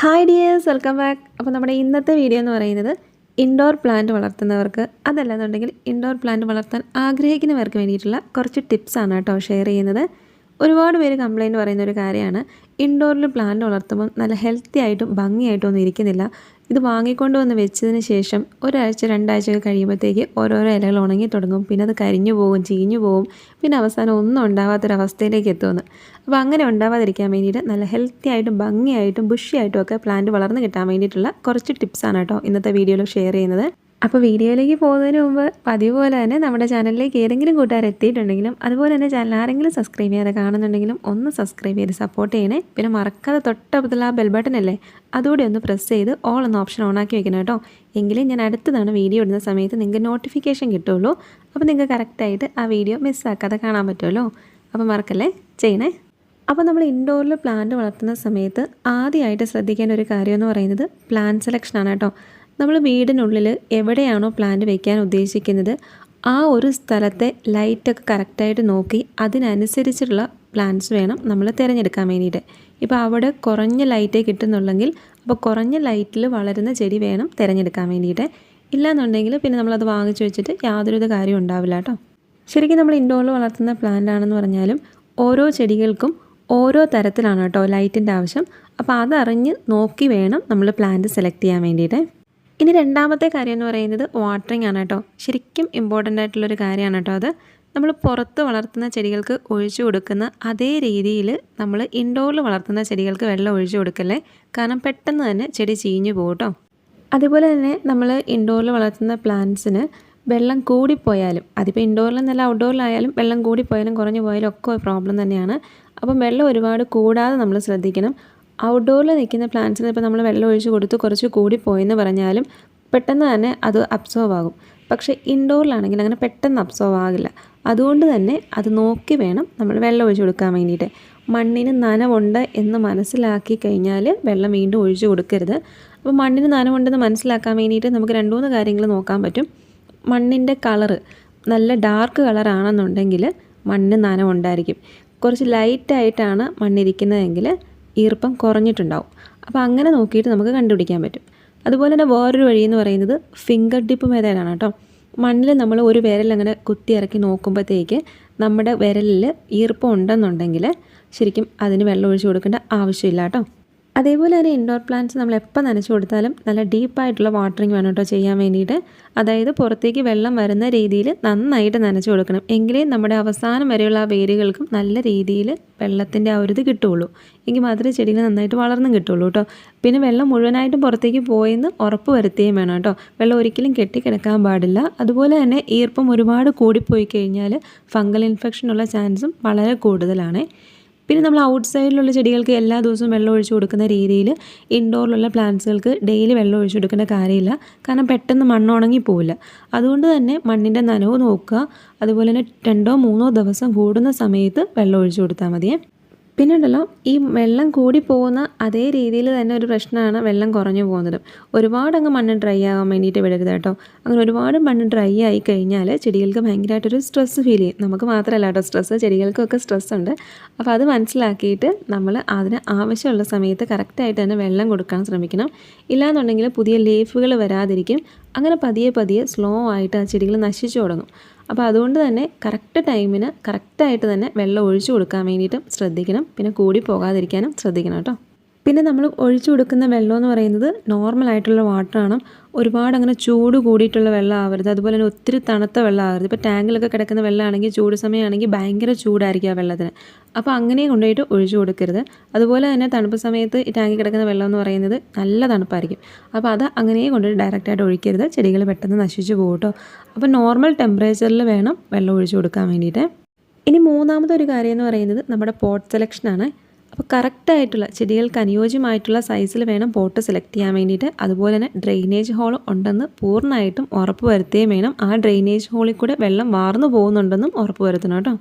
Hi dears welcome back. അപ്പോൾ നമ്മുടെ ഇന്നത്തെ വീഡിയോ എന്ന് പറയുന്നത് ഇൻഡോർ പ്ലാന്റ് വളർത്തുന്നവർക്ക്. അതല്ലെന്നുണ്ടെങ്കിൽ ഇൻഡോർ പ്ലാന്റ് വളർത്താൻ ആഗ്രഹിക്കുന്നവർക്ക് വേണ്ടിയിട്ടുള്ള കുറച്ച് ടിപ്സാണ് കേട്ടോ ഷെയർ ചെയ്യുന്നത്. ഒരുപാട് പേര് കംപ്ലയിന്റ് പറയുന്ന ഒരു കാര്യമാണ്. ഇൻഡോറിൽ പ്ലാന്റ് വളർത്തുമ്പോൾ നല്ല ഹെൽത്തി ആയിട്ടും ഭംഗിയായിട്ടും ഒന്നും ഇരിക്കുന്നില്ല. ഇത് വാങ്ങിക്കൊണ്ട് വന്ന് വെച്ചതിന് ശേഷം ഒരാഴ്ച രണ്ടാഴ്ചയൊക്കെ കഴിയുമ്പോഴത്തേക്ക് ഓരോരോ ഇലകൾ ഉണങ്ങി തുടങ്ങും. പിന്നെ അത് കരിഞ്ഞു പോകും ചീഞ്ഞു പോകും പിന്നെ അവസാനം ഒന്നും ഉണ്ടാവാത്തൊരവസ്ഥയിലേക്ക് എത്തുമെന്ന്. അപ്പോൾ അങ്ങനെ ഉണ്ടാവാതിരിക്കാൻ വേണ്ടിയിട്ട് നല്ല ഹെൽത്തി ആയിട്ടും ഭംഗിയായിട്ടും ബുഷിയായിട്ടും ഒക്കെ പ്ലാന്റ് വളർന്ന് കിട്ടാൻ വേണ്ടിയിട്ടുള്ള കുറച്ച് ടിപ്സാണ് കേട്ടോ ഇന്നത്തെ വീഡിയോയിൽ ഷെയർ ചെയ്യുന്നത്. അപ്പോൾ വീഡിയോയിലേക്ക് പോകുന്നതിന് മുമ്പ് പതിവ് പോലെ തന്നെ നമ്മുടെ ചാനലിലേക്ക് ഏതെങ്കിലും കൂട്ടുകാർ എത്തിയിട്ടുണ്ടെങ്കിലും അതുപോലെ തന്നെ ചാനൽ ആരെങ്കിലും സബ്സ്ക്രൈബ് ചെയ്യാതെ കാണുന്നുണ്ടെങ്കിലും ഒന്ന് സബ്സ്ക്രൈബ് ചെയ്ത് സപ്പോർട്ട് ചെയ്യണേ. പിന്നെ മറക്കാതെ തൊട്ടപ്പുറത്തുള്ള ആ ബെൽ ബട്ടൺ അല്ലേ അതുകൂടി ഒന്ന് പ്രസ് ചെയ്ത് ഓൾ എന്ന ഓപ്ഷൻ ഓണാക്കി വെക്കണം കേട്ടോ. എങ്കിലും ഞാൻ അടുത്തതാണ് വീഡിയോ ഇടുന്ന സമയത്ത് നിങ്ങൾക്ക് നോട്ടിഫിക്കേഷൻ കിട്ടുള്ളൂ. അപ്പോൾ നിങ്ങൾക്ക് കറക്റ്റായിട്ട് ആ വീഡിയോ മിസ്സാക്കാതെ കാണാൻ പറ്റുമല്ലോ. അപ്പോൾ മറക്കല്ലേ? ചെയ്യണേ. അപ്പോൾ നമ്മൾ ഇൻഡോറിൽ പ്ലാന്റ് വളർത്തുന്ന സമയത്ത് ആദ്യമായിട്ട് ശ്രദ്ധിക്കേണ്ട ഒരു കാര്യം എന്ന് പറയുന്നത് പ്ലാന്റ് സെലക്ഷനാണ് കേട്ടോ. നമ്മൾ വീടിനുള്ളിൽ എവിടെയാണോ പ്ലാന്റ് വയ്ക്കാൻ ഉദ്ദേശിക്കുന്നത് ആ ഒരു സ്ഥലത്തെ ലൈറ്റൊക്കെ കറക്റ്റായിട്ട് നോക്കി അതിനനുസരിച്ചുള്ള പ്ലാന്റ്സ് വേണം നമ്മൾ തിരഞ്ഞെടുക്കാൻ വേണ്ടിയിട്ട്. ഇപ്പോൾ അവിടെ കുറഞ്ഞ ലൈറ്റേ കിട്ടുന്നുള്ളെങ്കിൽ അപ്പോൾ കുറഞ്ഞ ലൈറ്റിൽ വളരുന്ന ചെടി വേണം തിരഞ്ഞെടുക്കാൻ വേണ്ടിയിട്ട്. ഇല്ലാന്നുണ്ടെങ്കിൽ പിന്നെ നമ്മളത് വാങ്ങിച്ചു വെച്ചിട്ട് യാതൊരുവിധ കാര്യം ഉണ്ടാവില്ല കേട്ടോ. ശരിക്കും നമ്മൾ ഇൻഡോറിൽ വളർത്തുന്ന പ്ലാന്റ് ആണെന്ന് പറഞ്ഞാലും ഓരോ ചെടികൾക്കും ഓരോ തരത്തിലാണ് കേട്ടോ ലൈറ്റിന്റെ ആവശ്യം. അപ്പോൾ അതറിഞ്ഞ് നോക്കി വേണം നമ്മൾ പ്ലാന്റ് സെലക്ട് ചെയ്യാൻ വേണ്ടിയിട്ട്. ഇനി രണ്ടാമത്തെ കാര്യം എന്ന് പറയുന്നത് വാട്ടറിങ് ആണ് കേട്ടോ. ശരിക്കും ഇമ്പോർട്ടന്റ് ആയിട്ടുള്ളൊരു കാര്യമാണ് കേട്ടോ അത്. നമ്മൾ പുറത്ത് വളർത്തുന്ന ചെടികൾക്ക് ഒഴിച്ചു കൊടുക്കുന്ന അതേ രീതിയിൽ നമ്മൾ ഇൻഡോറിൽ വളർത്തുന്ന ചെടികൾക്ക് വെള്ളം ഒഴിച്ചു കൊടുക്കല്ലേ? കാരണം പെട്ടെന്ന് തന്നെ ചെടി ചീഞ്ഞു പോകും കേട്ടോ. അതുപോലെ തന്നെ നമ്മൾ ഇൻഡോറിൽ വളർത്തുന്ന പ്ലാന്റ്സിന് വെള്ളം കൂടിപ്പോയാലും അതിപ്പോൾ ഇൻഡോറിൽ നല്ല ഔട്ട്ഡോറിലായാലും വെള്ളം കൂടിപ്പോയാലും കുറഞ്ഞു പോയാലും ഒക്കെ പ്രോബ്ലം തന്നെയാണ്. അപ്പം വെള്ളം ഒരുപാട് കൂടാതെ നമ്മൾ ശ്രദ്ധിക്കണം. ഔട്ട്ഡോറിൽ നിൽക്കുന്ന പ്ലാന്റ്സിന് ഇപ്പോൾ നമ്മൾ വെള്ളം ഒഴിച്ച് കൊടുത്ത് കുറച്ച് കൂടി കൂടിപ്പോയെന്ന് പറഞ്ഞാലും പെട്ടെന്ന് തന്നെ അത് അബ്സോർവ് ആകും. പക്ഷേ ഇൻഡോറിലാണെങ്കിൽ അങ്ങനെ പെട്ടെന്ന് അബ്സോർവ് ആകില്ല. അതുകൊണ്ട് തന്നെ അത് നോക്കി വേണം നമ്മൾ വെള്ളം ഒഴിച്ച് കൊടുക്കാൻ വേണ്ടിയിട്ട്. മണ്ണിന് നനവുണ്ട് എന്ന് മനസ്സിലാക്കി കഴിഞ്ഞാൽ വെള്ളം വീണ്ടും ഒഴിച്ച് കൊടുക്കരുത്. അപ്പോൾ മണ്ണിന് നനവുണ്ടെന്ന് മനസ്സിലാക്കാൻ വേണ്ടിയിട്ട് നമുക്ക് രണ്ട് മൂന്ന് കാര്യങ്ങൾ നോക്കാൻ പറ്റും. മണ്ണിന്റെ കളറ് നല്ല ഡാർക്ക് കളറാണെന്നുണ്ടെങ്കിൽ മണ്ണിന് നനവുണ്ടായിരിക്കും. കുറച്ച് ലൈറ്റായിട്ടാണ് മണ്ണിരിക്കുന്നതെങ്കിൽ ഈർപ്പം കുറഞ്ഞിട്ടുണ്ടാവും. അപ്പോൾ അങ്ങനെ നോക്കിയിട്ട് നമുക്ക് കണ്ടുപിടിക്കാൻ പറ്റും. അതുപോലെ തന്നെ വേറൊരു വഴി എന്ന് പറയുന്നത് ഫിംഗർ ഡിപ്പ് മെത്തേഡാണ് കേട്ടോ. മണ്ണിൽ നമ്മൾ ഒരു വിരൽ അങ്ങനെ കുത്തി ഇറക്കി നോക്കുമ്പോഴത്തേക്ക് നമ്മുടെ വിരലിൽ ഈർപ്പം ഉണ്ടെന്നുണ്ടെങ്കിൽ ശരിക്കും അതിന് വെള്ളം ഒഴിച്ച് കൊടുക്കേണ്ട ആവശ്യമില്ല കേട്ടോ. അതേപോലെ തന്നെ ഇൻഡോർ പ്ലാന്റ്സ് നമ്മൾ എപ്പോൾ നനച്ചു കൊടുത്താലും നല്ല ഡീപ്പായിട്ടുള്ള വാട്ടറിങ് വേണം കേട്ടോ ചെയ്യാൻ വേണ്ടിയിട്ട്. അതായത് പുറത്തേക്ക് വെള്ളം വരുന്ന രീതിയിൽ നന്നായിട്ട് നനച്ചു കൊടുക്കണം. എങ്കിലേ നമ്മുടെ അവസാനം വരെയുള്ള ആ വേരുകൾക്കും നല്ല രീതിയിൽ വെള്ളത്തിന്റെ ആ ഒരു ഇത് കിട്ടുള്ളൂ എങ്കിൽ മാത്രമേ ചെടികൾ നന്നായിട്ട് വളർന്നും കിട്ടുള്ളൂ കേട്ടോ പിന്നെ വെള്ളം മുഴുവനായിട്ടും പുറത്തേക്ക് പോയെന്ന് ഉറപ്പ് വരുത്തുകയും വേണം കേട്ടോ വെള്ളം ഒരിക്കലും കെട്ടിക്കിടക്കാൻ പാടില്ല. അതുപോലെ തന്നെ ഈർപ്പം ഒരുപാട് കൂടിപ്പോയി കഴിഞ്ഞാൽ ഫംഗൽ ഇൻഫെക്ഷനുള്ള ചാൻസും വളരെ കൂടുതലാണ്. പിന്നെ നമ്മൾ ഔട്ട് സൈഡിലുള്ള ചെടികൾക്ക് എല്ലാ ദിവസവും വെള്ളം ഒഴിച്ചു കൊടുക്കുന്ന രീതിയിൽ ഇൻഡോറിലുള്ള പ്ലാന്റ്സുകൾക്ക് ഡെയിലി വെള്ളം ഒഴിച്ചു കൊടുക്കേണ്ട കാര്യമില്ല. കാരണം പെട്ടെന്ന് മണ്ണ് ഉണങ്ങി പോവില്ല. അതുകൊണ്ട് തന്നെ മണ്ണിന്റെ നനവ് നോക്കുക. അതുപോലെ തന്നെ രണ്ടോ മൂന്നോ ദിവസം കൂടുന്ന സമയത്ത് വെള്ളം ഒഴിച്ചു കൊടുത്താൽ മതിയേ. പിന്നെ ഉണ്ടല്ലോ ഈ വെള്ളം കൂടി പോകുന്ന അതേ രീതിയിൽ തന്നെ ഒരു പ്രശ്നമാണ് വെള്ളം കുറഞ്ഞു പോകുന്നത്. ഒരുപാട് അങ്ങ് മണ്ണ് ഡ്രൈ ആകാൻ വേണ്ടിയിട്ട് വിടരുത് കേട്ടോ. അങ്ങനെ ഒരുപാട് മണ്ണ് ഡ്രൈ ആയി കഴിഞ്ഞാൽ ചെടികൾക്ക് ഭയങ്കരമായിട്ടൊരു സ്ട്രെസ്സ് ഫീൽ ചെയ്യും. നമുക്ക് മാത്രമല്ല കേട്ടോ സ്ട്രെസ്സ് ചെടികൾക്കൊക്കെ സ്ട്രെസ് ഉണ്ട്. അപ്പോൾ അത് മനസ്സിലാക്കിയിട്ട് നമ്മൾ അതിന് ആവശ്യമുള്ള സമയത്ത് കറക്റ്റായിട്ട് തന്നെ വെള്ളം കൊടുക്കാൻ ശ്രമിക്കണം. ഇല്ലാന്നുണ്ടെങ്കിൽ പുതിയ ലീഫുകൾ വരാതിരിക്കും. അങ്ങനെ പതിയെ പതിയെ സ്ലോ ആയിട്ട് ആ ചെടികൾ നശിച്ചു തുടങ്ങും. അപ്പോൾ അതുകൊണ്ട് തന്നെ കറക്റ്റ് ടൈമിന് കറക്റ്റായിട്ട് തന്നെ വെള്ളം ഒഴിച്ചു കൊടുക്കാൻ വേണ്ടിയിട്ടും ശ്രദ്ധിക്കണം. പിന്നെ കൂടി പോകാതിരിക്കാനും ശ്രദ്ധിക്കണം കേട്ടോ. പിന്നെ നമ്മൾ ഒഴിച്ചു കൊടുക്കുന്ന വെള്ളം എന്ന് പറയുന്നത് നോർമൽ ആയിട്ടുള്ള വാട്ടറാണ് ഒരുപാട് അങ്ങനെ ചൂട് കൂടിയിട്ടുള്ള വെള്ളം ആവരുത് അതുപോലെ തന്നെ ഒത്തിരി തണുത്ത വെള്ളം ആവരുത് ഇപ്പോൾ ടാങ്കിലൊക്കെ കിടക്കുന്ന വെള്ളമാണെങ്കിൽ ചൂട് സമയമാണെങ്കിൽ ഭയങ്കര ചൂടായിരിക്കും ആ വെള്ളത്തിന്. അപ്പോൾ അങ്ങനെ കൊണ്ടുപോയിട്ട് ഒഴിച്ചു കൊടുക്കരുത്. അതുപോലെ തന്നെ തണുപ്പ് സമയത്ത് ഈ ടാങ്കിൽ കിടക്കുന്ന വെള്ളം എന്ന് പറയുന്നത് നല്ല തണുപ്പായിരിക്കും. അപ്പോൾ അത് അങ്ങനെ കൊണ്ടുപോയി ഡയറക്റ്റായിട്ട് ഒഴിക്കരുത്. ചെടികൾ പെട്ടെന്ന് നശിച്ചു പോകും കേട്ടോ. അപ്പോൾ നോർമൽ ടെമ്പറേച്ചറിൽ വേണം വെള്ളം ഒഴിച്ചു കൊടുക്കാൻ വേണ്ടിയിട്ട്. ഇനി മൂന്നാമത്തെ ഒരു കാര്യം എന്ന് പറയുന്നത് നമ്മുടെ പോട്ട് സെലക്ഷനാണ് അപ്പോൾ കറക്റ്റായിട്ടുള്ള ചെടികൾക്ക് അനുയോജ്യമായിട്ടുള്ള സൈസിൽ വേണം പോട്ട് സെലക്ട് ചെയ്യാൻ വേണ്ടിയിട്ട്. അതുപോലെ തന്നെ ഡ്രെയിനേജ് ഹോൾ ഉണ്ടെന്ന് പൂർണമായിട്ടും ഉറപ്പ് വരുത്തുകയും വേണം. ആ ഡ്രെയിനേജ് ഹോളിൽ കൂടെ വെള്ളം വാർന്നു പോകുന്നുണ്ടെന്നും ഉറപ്പ് വരുത്തണം കേട്ടോ.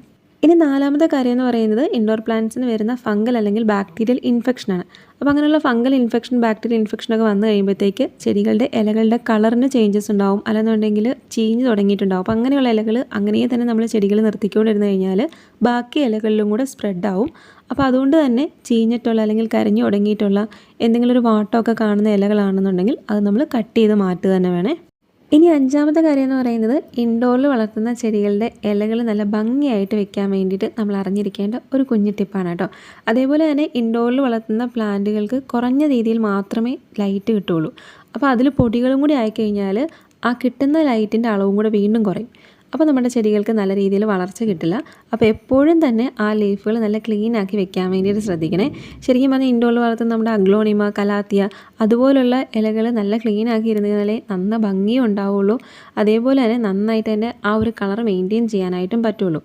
ഇനി നാലാമത്തെ കാര്യം എന്ന് പറയുന്നത് ഇൻഡോർ പ്ലാന്റ്സിന് വരുന്ന ഫംഗൽ അല്ലെങ്കിൽ ബാക്ടീരിയൽ ഇൻഫെക്ഷനാണ് അപ്പോൾ അങ്ങനെയുള്ള ഫംഗൽ ഇൻഫെക്ഷൻ ബാക്ടീരിയൽ ഇൻഫെക്ഷനൊക്കെ വന്നു കഴിയുമ്പോഴത്തേക്ക് ചെടികളുടെ ഇലകളുടെ കളറിന് ചേഞ്ചസ് ഉണ്ടാവും. അല്ലെന്നുണ്ടെങ്കിൽ ചീഞ്ഞ് തുടങ്ങിയിട്ടുണ്ടാവും. അപ്പോൾ അങ്ങനെയുള്ള ഇലകൾ അങ്ങനെ തന്നെ നമ്മൾ ചെടികൾ നിർത്തിക്കൊണ്ടിരുന്നു കഴിഞ്ഞാൽ ബാക്കി ഇലകളിലും കൂടെ സ്പ്രെഡ് ആവും. അപ്പോൾ അതുകൊണ്ട് തന്നെ ചീഞ്ഞിട്ടുള്ള അല്ലെങ്കിൽ കരിഞ്ഞു തുടങ്ങിയിട്ടുള്ള എന്തെങ്കിലും ഒരു വാട്ടമൊക്കെ കാണുന്ന ഇലകളാണെന്നുണ്ടെങ്കിൽ അത് നമ്മൾ കട്ട് ചെയ്ത് മാറ്റുക തന്നെ വേണേ. ഇനി അഞ്ചാമത്തെ കാര്യം എന്ന് പറയുന്നത് ഇൻഡോറിൽ വളർത്തുന്ന ചെടികളുടെ ഇലകൾ നല്ല ഭംഗിയായിട്ട് വെക്കാൻ വേണ്ടിയിട്ട് നമ്മൾ അറിഞ്ഞിരിക്കേണ്ട ഒരു കുഞ്ഞു ടിപ്പാണ് കേട്ടോ. അതേപോലെ തന്നെ ഇൻഡോറിൽ വളർത്തുന്ന പ്ലാന്റുകൾക്ക് കുറഞ്ഞ രീതിയിൽ മാത്രമേ ലൈറ്റ് കിട്ടുള്ളൂ അപ്പോൾ അതിൽ പൊടികളും കൂടി ആയിക്കഴിഞ്ഞാൽ ആ കിട്ടുന്ന ലൈറ്റിന്റെ അളവും കൂടെ വീണ്ടും കുറയും. അപ്പോൾ നമ്മുടെ ചെടികൾക്ക് നല്ല രീതിയിൽ വളർച്ച കിട്ടില്ല. അപ്പോൾ എപ്പോഴും തന്നെ ആ ലീഫുകൾ നല്ല ക്ലീൻ ആക്കി വെക്കാൻ വേണ്ടിയിട്ട് ശ്രദ്ധിക്കണേ. ശരിക്കും പറഞ്ഞാൽ ഇൻഡോറിൽ വളർത്തുന്ന നമ്മുടെ അഗ്ലോണിമ കലാത്തിയ അതുപോലുള്ള ഇലകൾ നല്ല ക്ലീൻ ആക്കി ഇരുന്നാലേ നന്ന ഭംഗിയും ഉണ്ടാവുള്ളൂ. അതേപോലെ തന്നെ നന്നായിട്ട് തന്നെ ആ ഒരു കളർ മെയിന്റെയിൻ ചെയ്യാനായിട്ടും പറ്റുള്ളൂ.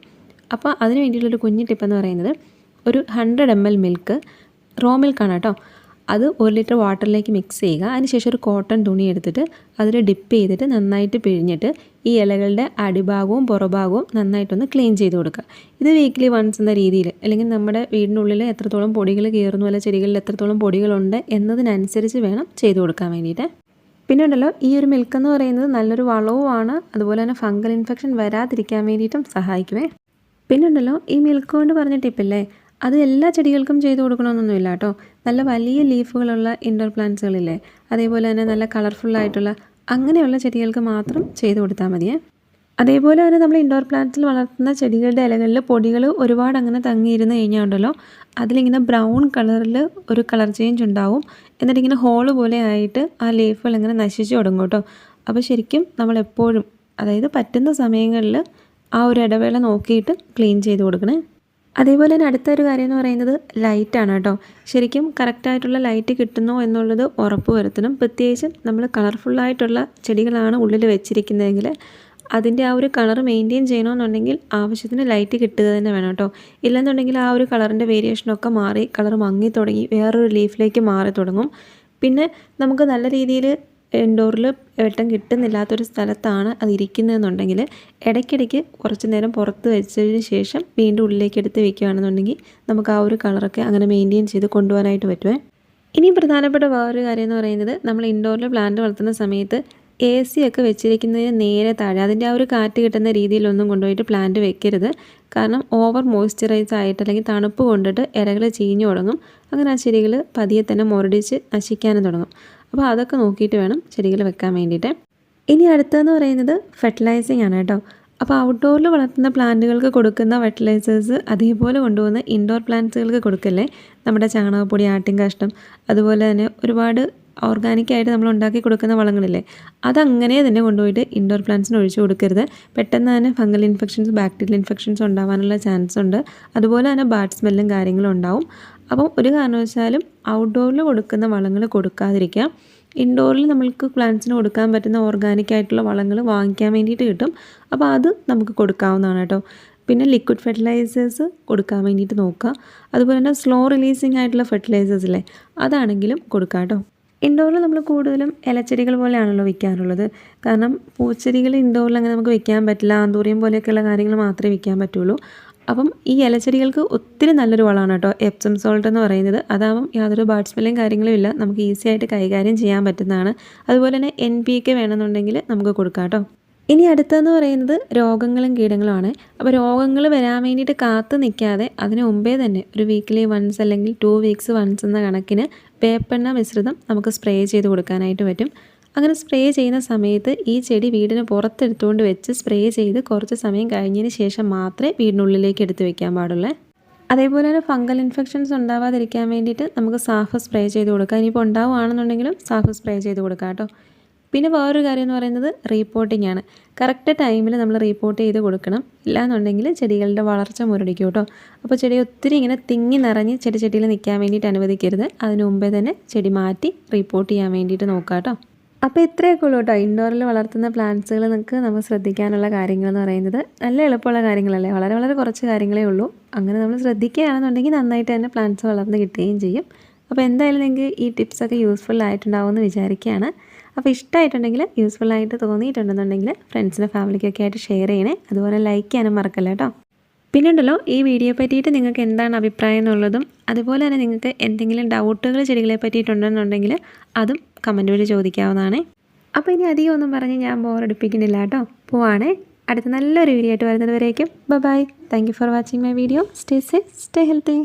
അപ്പോൾ അതിന് വേണ്ടിയിട്ടുള്ളൊരു കുഞ്ഞു ടിപ്പെന്ന് പറയുന്നത് ഒരു hundred M L milk raw മിൽക്കാണ് കേട്ടോ. അത് ഒരു ലിറ്റർ വാട്ടറിലേക്ക് മിക്സ് ചെയ്യുക. അതിനുശേഷം ഒരു കോട്ടൺ തുണി എടുത്തിട്ട് അതിൽ ഡിപ്പ് ചെയ്തിട്ട് നന്നായിട്ട് പിഴിഞ്ഞിട്ട് ഈ ഇലകളുടെ അടിഭാഗവും പുറഭാഗവും നന്നായിട്ടൊന്ന് ക്ലീൻ ചെയ്ത് കൊടുക്കുക. ഇത് വീക്കിലി വൺസ് എന്ന രീതിയിൽ അല്ലെങ്കിൽ നമ്മുടെ വീടിനുള്ളിൽ എത്രത്തോളം പൊടികൾ കയറുന്നു അല്ല ചെടികളിൽ എത്രത്തോളം പൊടികളുണ്ട് എന്നതിനനുസരിച്ച് വേണം ചെയ്ത് കൊടുക്കാൻ വേണ്ടിയിട്ട്. പിന്നെ ഉണ്ടല്ലോ ഈ ഒരു മിൽക്ക് എന്ന് പറയുന്നത് നല്ലൊരു വളവുമാണ്. അതുപോലെ തന്നെ ഫംഗൽ ഇൻഫെക്ഷൻ വരാതിരിക്കാൻ വേണ്ടിയിട്ടും സഹായിക്കുമേ പിന്നെ ഉണ്ടല്ലോ ഈ മിൽക്ക് കൊണ്ട് പറഞ്ഞ ടിപ്പില്ലേ അത് എല്ലാ ചെടികൾക്കും ചെയ്ത് കൊടുക്കണമെന്നൊന്നുമില്ല കേട്ടോ. നല്ല വലിയ ലീഫുകളുള്ള ഇൻഡോർ പ്ലാന്റ്സുകളില്ലേ അതേപോലെ തന്നെ നല്ല കളർഫുള്ളായിട്ടുള്ള അങ്ങനെയുള്ള ചെടികൾക്ക് മാത്രം ചെയ്തു കൊടുത്താൽ മതിയേ. അതേപോലെ തന്നെ നമ്മൾ ഇൻഡോർ പ്ലാന്റ്സിൽ വളർത്തുന്ന ചെടികളുടെ ഇലകളിൽ പൊടികൾ ഒരുപാട് അങ്ങനെ തങ്ങിയിരുന്ന് കഴിഞ്ഞാൽ ഉണ്ടല്ലോ അതിലിങ്ങനെ ബ്രൗൺ കളറിൽ ഒരു കളർ ചേഞ്ച് ഉണ്ടാവും. എന്നിട്ട് ഇങ്ങനെ ഹോൾ പോലെ ആയിട്ട് ആ ലീഫുകൾ ഇങ്ങനെ നശിച്ചു തുടങ്ങും കേട്ടോ. അപ്പോൾ ശരിക്കും നമ്മൾ എപ്പോഴും അതായത് പറ്റുന്ന സമയങ്ങളിൽ ആ ഒരു ഇടവേള നോക്കിയിട്ട് ക്ലീൻ ചെയ്ത് കൊടുക്കണേ. അതേപോലെ തന്നെ അടുത്തൊരു കാര്യം എന്ന് പറയുന്നത് ലൈറ്റാണ് കേട്ടോ. ശരിക്കും കറക്റ്റായിട്ടുള്ള ലൈറ്റ് കിട്ടുന്നോ എന്നുള്ളത് ഉറപ്പ് വരുത്തണം. പ്രത്യേകിച്ച് നമ്മൾ കളർഫുള്ളായിട്ടുള്ള ചെടികളാണ് ഉള്ളിൽ വെച്ചിരിക്കുന്നതെങ്കിൽ അതിന്റെ ആ ഒരു കളർ മെയിന്റെയിൻ ചെയ്യണമെന്നുണ്ടെങ്കിൽ ആവശ്യത്തിന് ലൈറ്റ് കിട്ടുക തന്നെ വേണം കേട്ടോ. ഇല്ലെന്നുണ്ടെങ്കിൽ ആ ഒരു കളറിന്റെ വേരിയേഷനൊക്കെ മാറി കളർ മങ്ങി തുടങ്ങി വേറൊരു ലീഫിലേക്ക് മാറി തുടങ്ങും. പിന്നെ നമുക്ക് നല്ല രീതിയിൽ ഇൻഡോറിൽ വെട്ടം കിട്ടുന്നില്ലാത്തൊരു സ്ഥലത്താണ് അത് ഇരിക്കുന്നതെന്നുണ്ടെങ്കിൽ ഇടയ്ക്കിടയ്ക്ക് കുറച്ച് നേരം പുറത്ത് വെച്ചതിന് ശേഷം വീണ്ടും ഉള്ളിലേക്ക് എടുത്ത് വെക്കുകയാണെന്നുണ്ടെങ്കിൽ നമുക്ക് ആ ഒരു കളറൊക്കെ അങ്ങനെ മെയിന്റെയിൻ ചെയ്ത് കൊണ്ടുപോകാനായിട്ട് പറ്റുമേ ഇനി പ്രധാനപ്പെട്ട വേറൊരു കാര്യം എന്ന് പറയുന്നത് നമ്മൾ ഇൻഡോറിൽ പ്ലാന്റ് വളർത്തുന്ന സമയത്ത് എ സി ഒക്കെ വെച്ചിരിക്കുന്നതിന് നേരെ താഴെ അതിന്റെ ആ ഒരു കാറ്റ് കിട്ടുന്ന രീതിയിലൊന്നും കൊണ്ടുപോയിട്ട് പ്ലാന്റ് വെക്കരുത്. കാരണം ഓവർ മോയ്സ്ചറൈസ് ആയിട്ട് അല്ലെങ്കിൽ തണുപ്പ് കൊണ്ടിട്ട് ഇലകൾ ചീഞ്ഞു തുടങ്ങും. അങ്ങനെ ആ ചെടികൾ പതിയെ തന്നെ മുരടിച്ച് നശിക്കാനും തുടങ്ങും. അപ്പോൾ അതൊക്കെ നോക്കിയിട്ട് വേണം ചെടികൾ വെക്കാൻ വേണ്ടിയിട്ട്. ഇനി അടുത്തതെന്ന് പറയുന്നത് ഫെർട്ടിലൈസിങ് ആണ് കേട്ടോ. അപ്പോൾ ഔട്ട്ഡോറിൽ വളർത്തുന്ന പ്ലാന്റുകൾക്ക് കൊടുക്കുന്ന ഫെർട്ടിലൈസേഴ്സ് അതേപോലെ കൊണ്ടുവന്ന് ഇൻഡോർ പ്ലാന്റ്സുകൾക്ക് കൊടുക്കല്ലേ? നമ്മുടെ ചാണകപ്പൊടി ആട്ടിൻ കാഷ്ടം അതുപോലെ തന്നെ ഒരുപാട് ഓർഗാനിക്കായിട്ട് നമ്മൾ ഉണ്ടാക്കി കൊടുക്കുന്ന വളങ്ങളില്ലേ? അതങ്ങനെ തന്നെ കൊണ്ടുപോയിട്ട് ഇൻഡോർ പ്ലാന്റ്സിന് ഒഴിച്ചു കൊടുക്കരുത്. പെട്ടെന്ന് തന്നെ ഫംഗൽ ഇൻഫെക്ഷൻസ് ബാക്ടീരിയൽ ഇൻഫെക്ഷൻസ് ഉണ്ടാവാനുള്ള ചാൻസ് ഉണ്ട്. അതുപോലെ തന്നെ ബാഡ് സ്മെല്ലും കാര്യങ്ങളും ഉണ്ടാവും. അപ്പം ഒരു കാരണവശാലും ഔട്ട്ഡോറിൽ കൊടുക്കുന്ന വളങ്ങൾ കൊടുക്കാതിരിക്കുക ഇൻഡോറിൽ നമ്മൾക്ക് പ്ലാന്റ്സിന് കൊടുക്കാൻ പറ്റുന്ന ഓർഗാനിക് ആയിട്ടുള്ള വളങ്ങൾ വാങ്ങിക്കാൻ വേണ്ടിയിട്ട് കിട്ടും. അപ്പോൾ അത് നമുക്ക് കൊടുക്കാവുന്നതാണ് കേട്ടോ. പിന്നെ ലിക്വിഡ് ഫെർട്ടിലൈസേഴ്സ് കൊടുക്കാൻ വേണ്ടിയിട്ട് നോക്കുക. അതുപോലെ തന്നെ സ്ലോ റിലീസിങ് ആയിട്ടുള്ള ഫെർട്ടിലൈസേഴ്സ് അല്ലേ അതാണെങ്കിലും കൊടുക്കാം കേട്ടോ. ഇൻഡോറിൽ നമ്മൾ കൂടുതലും ഇലച്ചെടികൾ പോലെയാണല്ലോ വെക്കാറുള്ളത് കാരണം പൂച്ചെടികൾ ഇൻഡോറിൽ അങ്ങനെ നമുക്ക് വെക്കാൻ പറ്റില്ല. ആന്തൂറിയം പോലെയൊക്കെയുള്ള കാര്യങ്ങൾ മാത്രമേ വെക്കാൻ പറ്റുള്ളൂ. അപ്പം ഈ ഇലച്ചെടികൾക്ക് ഒത്തിരി നല്ലൊരു വളമാണ് കേട്ടോ. എപ്സം സോൾട്ട് എന്ന് പറയുന്നത്. അതാവും യാതൊരു ബാഡ് സ്മെല്ലും കാര്യങ്ങളും ഇല്ല. നമുക്ക് ഈസി ആയിട്ട് കൈകാര്യം ചെയ്യാൻ പറ്റുന്നതാണ്. അതുപോലെ തന്നെ എൻ പി കെ വേണമെന്നുണ്ടെങ്കിൽ നമുക്ക് കൊടുക്കാം കേട്ടോ. ഇനി അടുത്തതെന്ന് പറയുന്നത് രോഗങ്ങളും കീടങ്ങളുമാണ് അപ്പോൾ രോഗങ്ങൾ വരാൻ വേണ്ടിയിട്ട് കാത്തു നിൽക്കാതെ അതിന് മുമ്പേ തന്നെ ഒരു വീക്കിലി വൺസ് അല്ലെങ്കിൽ ടു വീക്സ് വൺസ് എന്ന കണക്കിന് വേപ്പെണ്ണ മിശ്രിതം നമുക്ക് സ്പ്രേ ചെയ്ത് കൊടുക്കാനായിട്ട് പറ്റും. അങ്ങനെ സ്പ്രേ ചെയ്യുന്ന സമയത്ത് ഈ ചെടി വീടിന് പുറത്തെടുത്തുകൊണ്ട് വെച്ച് സ്പ്രേ ചെയ്ത് കുറച്ച് സമയം കഴിഞ്ഞതിന് ശേഷം മാത്രമേ വീടിനുള്ളിലേക്ക് എടുത്തു വെക്കാൻ പാടുള്ളൂ. അതേപോലെ തന്നെ ഫംഗൽ ഇൻഫെക്ഷൻസ് ഉണ്ടാവാതിരിക്കാൻ വേണ്ടിയിട്ട് നമുക്ക് സാഫ് സ്പ്രേ ചെയ്ത് കൊടുക്കാം. ഇനിയിപ്പോൾ ഉണ്ടാവുകയാണെന്നുണ്ടെങ്കിലും സാഫ് സ്പ്രേ ചെയ്ത് കൊടുക്കാം കേട്ടോ. പിന്നെ വേറൊരു കാര്യം എന്ന് പറയുന്നത് റീപ്പോർട്ടിംഗ് ആണ്. കറക്റ്റ് ടൈമിൽ നമ്മൾ റീപ്പോർട്ട് ചെയ്ത് കൊടുക്കണം. ഇല്ലാന്നുണ്ടെങ്കിൽ ചെടികളുടെ വളർച്ച മുരടിക്കും കേട്ടോ. അപ്പോൾ ചെടി ഒത്തിരി ഇങ്ങനെ തിങ്ങി നിറഞ്ഞ് ചെടി ചെടിയിൽ നിൽക്കാൻ വേണ്ടിയിട്ട് അനുവദിക്കരുത്. അതിനു മുമ്പേ തന്നെ ചെടി മാറ്റി റീപ്പോർട്ട് ചെയ്യാൻ വേണ്ടിയിട്ട് നോക്കാം കേട്ടോ. അപ്പോൾ ഇത്രയൊക്കെ ഉള്ളൂ കേട്ടോ. ഇൻഡോറിൽ വളർത്തുന്ന പ്ലാന്റ്സുകൾ നിങ്ങൾക്ക് നമ്മൾ ശ്രദ്ധിക്കാനുള്ള കാര്യങ്ങളെന്ന് പറയുന്നത്. നല്ല എളുപ്പമുള്ള കാര്യങ്ങളല്ലേ? വളരെ വളരെ കുറച്ച് കാര്യങ്ങളേ ഉള്ളൂ. അങ്ങനെ നമ്മൾ ശ്രദ്ധിക്കുകയാണെന്നുണ്ടെങ്കിൽ നന്നായിട്ട് തന്നെ പ്ലാന്റ്സ് വളർന്ന് കിട്ടുകയും ചെയ്യും. അപ്പോൾ എന്തായാലും നിങ്ങൾക്ക് ഈ ടിപ്സൊക്കെ യൂസ്ഫുൾ ആയിട്ടുണ്ടാവുമെന്ന് വിചാരിക്കുകയാണ്. അപ്പോൾ ഇഷ്ടമായിട്ടുണ്ടെങ്കിൽ യൂസ്ഫുൾ ആയിട്ട് തോന്നിയിട്ടുണ്ടെന്നുണ്ടെങ്കിൽ ഫ്രണ്ട്സിനും ഫാമിലിക്കൊക്കെ ആയിട്ട് ഷെയർ ചെയ്യണേ. അതുപോലെ ലൈക്ക് ചെയ്യാനും മറക്കല്ല കേട്ടോ. പിന്നെ ഉണ്ടല്ലോ ഈ വീഡിയോ പറ്റിയിട്ട് നിങ്ങൾക്ക് എന്താണ് അഭിപ്രായം എന്നുള്ളതും അതുപോലെ തന്നെ നിങ്ങൾക്ക് എന്തെങ്കിലും ഡൗട്ടുകൾ ചെടികളെ പറ്റിയിട്ടുണ്ടെന്നുണ്ടെങ്കിൽ അതും കമന്റ് വഴി ചോദിക്കാവുന്നതാണ്. അപ്പോൾ ഇനി അധികം ഒന്നും പറഞ്ഞ് ഞാൻ ബോറടിപ്പിക്കുന്നില്ല കേട്ടോ. പോവാണേ. അടുത്ത നല്ലൊരു വീഡിയോ ആയിട്ട് വരുന്നത് വരേക്കും. Bye thank for watching my video stay safe stay healthy